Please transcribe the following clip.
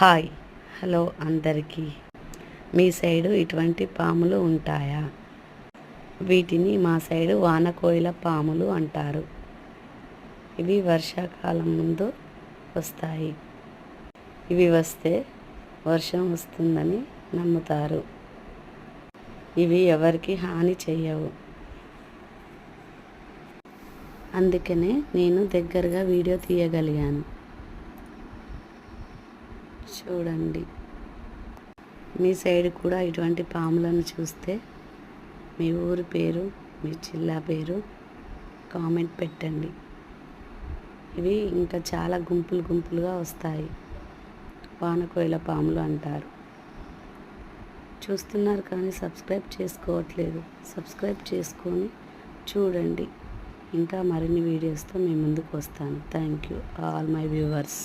Hi. Hello అందరికీ. మీ side ఇటువంటి పాములు ఉంటాయా? వీటిని మా సైడు వానకోయిల పాములు అంటారు. ఇవి వర్షాకాలం ముందు వస్తాయి. ఇవి వస్తే వర్షం వస్తుందని నమ్ముతారు. ఇవి ఎవరికి హాని చెయ్యవు. అందుకనే నేను దగ్గరగా వీడియో తీయగలిగాను. చూడండి. మీ సైడ్ కూడా ఇటువంటి పాములను చూస్తే మీ ఊరి పేరు మీ జిల్లా పేరు కామెంట్ పెట్టండి. ఇవి ఇంకా చాలా గుంపులు గుంపులుగా వస్తాయి. వానకోయిల పాములు అంటారు. చూస్తున్నారు కానీ సబ్స్క్రైబ్ చేసుకోవట్లేదు. సబ్స్క్రైబ్ చేసుకొని చూడండి. ఇంకా మరిన్ని వీడియోస్తో మీ ముందుకు వస్తాను. Thank you all my viewers.